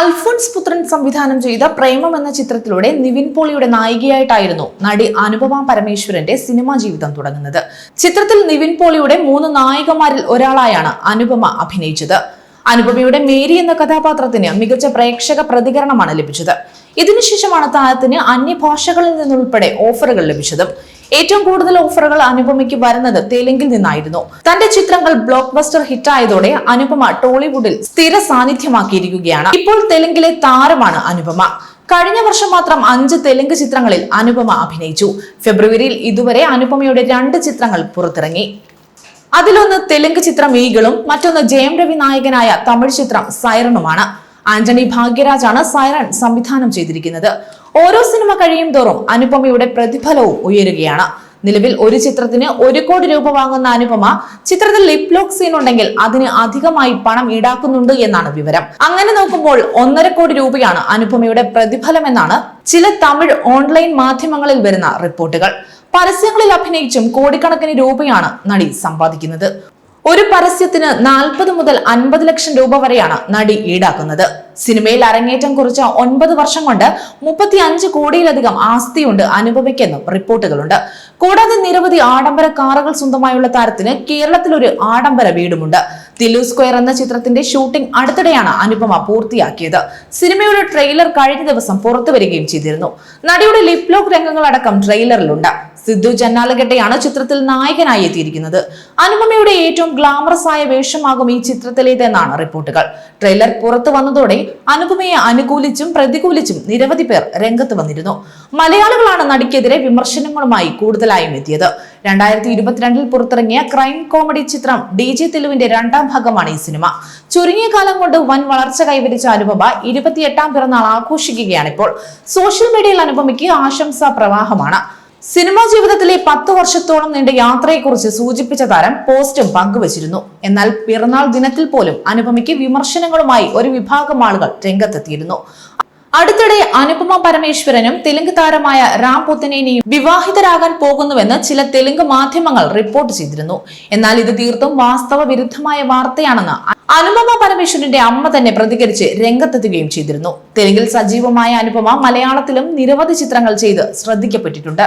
അൽഫോൺസ് പുത്രൻ സംവിധാനം ചെയ്ത പ്രേമം എന്ന ചിത്രത്തിലൂടെ നിവിൻ പോളിയുടെ നായികയായിട്ടായിരുന്നു നടി അനുപമ പരമേശ്വരന്റെ സിനിമാ ജീവിതം തുടങ്ങുന്നത്. ചിത്രത്തിൽ നിവിൻ പോളിയുടെ മൂന്ന് നായികമാരിൽ ഒരാളായാണ് അനുപമ അഭിനയിച്ചത്. അനുപമയുടെ മേരി എന്ന കഥാപാത്രത്തിന് മികച്ച പ്രേക്ഷക പ്രതികരണമാണ് ലഭിച്ചത്. ഇതിനുശേഷമാണ് താരത്തിന് അന്യഭാഷകളിൽ നിന്നുൾപ്പെടെ ഓഫറുകൾ ലഭിച്ചതും ഏറ്റവും കൂടുതൽ ഓഫറുകൾ അനുപമയ്ക്ക് വരുന്നത് തെലുങ്കിൽ നിന്നായിരുന്നു. തന്റെ ചിത്രങ്ങൾ ബ്ലോക്ക് ബസ്റ്റർ ഹിറ്റായതോടെ അനുപമ ടോളിവുഡിൽ സ്ഥിര സാന്നിധ്യമാക്കിയിരിക്കുകയാണ്. ഇപ്പോൾ തെലുങ്കിലെ താരമാണ് അനുപമ. കഴിഞ്ഞ വർഷം മാത്രം അഞ്ച് തെലുങ്ക് ചിത്രങ്ങളിൽ അനുപമ അഭിനയിച്ചു. ഫെബ്രുവരിയിൽ ഇതുവരെ അനുപമയുടെ രണ്ട് ചിത്രങ്ങൾ പുറത്തിറങ്ങി. അതിലൊന്ന് തെലുങ്ക് ചിത്രം ഈകളും മറ്റൊന്ന് ജയം രവി നായകനായ തമിഴ് ചിത്രം സൈറണുമാണ്. ആന്റണി ഭാഗ്യരാജാണ് സൈറൺ സംവിധാനം ചെയ്തിരിക്കുന്നത്. ഓരോ സിനിമ കഴിയും തോറും അനുപമയുടെ പ്രതിഫലവും ഉയരുകയാണ്. നിലവിൽ ഒരു ചിത്രത്തിന് ഒരു കോടി രൂപ വാങ്ങുന്ന അനുപമ ചിത്രത്തിൽ ലിപ് ലോക്ക് സീൻ ഉണ്ടെങ്കിൽ അതിന് അധികമായി പണം ഈടാക്കുന്നുണ്ട് എന്നാണ് വിവരം. അങ്ങനെ നോക്കുമ്പോൾ ഒന്നര കോടി രൂപയാണ് അനുപമയുടെ പ്രതിഫലം എന്നാണ് ചില തമിഴ് ഓൺലൈൻ മാധ്യമങ്ങളിൽ വരുന്ന റിപ്പോർട്ടുകൾ. പരസ്യങ്ങളിൽ അഭിനയിച്ചും കോടിക്കണക്കിന് രൂപയാണ് നടി സമ്പാദിക്കുന്നത്. ഒരു പരസ്യത്തിന് നാൽപ്പത് മുതൽ അൻപത് ലക്ഷം രൂപ വരെയാണ് നടി ഈടാക്കുന്നത്. സിനിമയിൽ അരങ്ങേറ്റം കുറിച്ച ഒൻപത് വർഷം കൊണ്ട് മുപ്പത്തി അഞ്ച് കോടിയിലധികം ആസ്തിയുണ്ട് അനുപമയ്ക്കെന്നും റിപ്പോർട്ടുകളുണ്ട്. കൂടാതെ നിരവധി ആഡംബര കാറുകൾ സ്വന്തമായുള്ള താരത്തിന് കേരളത്തിൽ ഒരു ആഡംബര വീടുമുണ്ട്. തില്ലു സ്ക്വയർ എന്ന ചിത്രത്തിന്റെ ഷൂട്ടിംഗ് അടുത്തിടെയാണ് അനുപമ പൂർത്തിയാക്കിയത്. സിനിമയുടെ ട്രെയിലർ കഴിഞ്ഞ ദിവസം പുറത്തു വരികയും ചെയ്തിരുന്നു. നടിയുടെ ലിപ് ലോക്ക് രംഗങ്ങളടക്കം ട്രെയിലറിലുണ്ട്. സിദ്ധു ജന്നാലഗഡയാണ് ചിത്രത്തിൽ നായകനായി എത്തിയിരിക്കുന്നത്. അനുപമയുടെ ഏറ്റവും ഗ്ലാമറസ് ആയ വേഷമാകും ഈ ചിത്രത്തിലേതെന്നാണ് റിപ്പോർട്ടുകൾ. ട്രെയിലർ പുറത്തു വന്നതോടെ അനുപമയെ അനുകൂലിച്ചും പ്രതികൂലിച്ചും നിരവധി പേർ രംഗത്ത് വന്നിരുന്നു. മലയാളികളാണ് നടിക്കെതിരെ വിമർശനങ്ങളുമായി കൂടുതലായും എത്തിയത്. രണ്ടായിരത്തി ഇരുപത്തിരണ്ടിൽ പുറത്തിറങ്ങിയ ക്രൈം കോമഡി ചിത്രം ഡി ജെ തെലുവിന്റെ രണ്ടാം ഭാഗമാണ് ഈ സിനിമ. ചുരുങ്ങിയ കാലം കൊണ്ട് വൻ വളർച്ച കൈവരിച്ച അനുപമ ഇരുപത്തിയെട്ടാം പിറന്നാൾ ആഘോഷിക്കുകയാണ് ഇപ്പോൾ സോഷ്യൽ മീഡിയയിൽ അനുപമയ്ക്ക് ആശംസാ പ്രവാഹമാണ്. സിനിമാ ജീവിതത്തിലെ പത്ത് വർഷത്തോളം നീണ്ട യാത്രയെക്കുറിച്ച് സൂചിപ്പിച്ച താരം പോസ്റ്റും പങ്കുവച്ചിരുന്നു. എന്നാൽ പിറന്നാൾ ദിനത്തിൽ പോലും അനുപമയ്ക്ക് വിമർശനങ്ങളുമായി ഒരു വിഭാഗം ആളുകൾ രംഗത്തെത്തിയിരുന്നു. അടുത്തിടെ അനുപമ പരമേശ്വരനും തെലുങ്ക് താരമായ റാം പുത്തനേനിയും വിവാഹിതരാകാൻ പോകുന്നുവെന്ന് ചില തെലുങ്ക് മാധ്യമങ്ങൾ റിപ്പോർട്ട് ചെയ്തിരുന്നു. എന്നാൽ ഇത് തീർത്തും വാസ്തവ വിരുദ്ധമായ വാർത്തയാണെന്ന് അനുപമ പരമേശ്വരന്റെ അമ്മ തന്നെ പ്രതികരിച്ച് രംഗത്തെത്തുകയും ചെയ്തിരുന്നു. തെലുങ്കിൽ സജീവമായ അനുപമ മലയാളത്തിലും നിരവധി ചിത്രങ്ങൾ ചെയ്ത് ശ്രദ്ധിക്കപ്പെട്ടിട്ടുണ്ട്.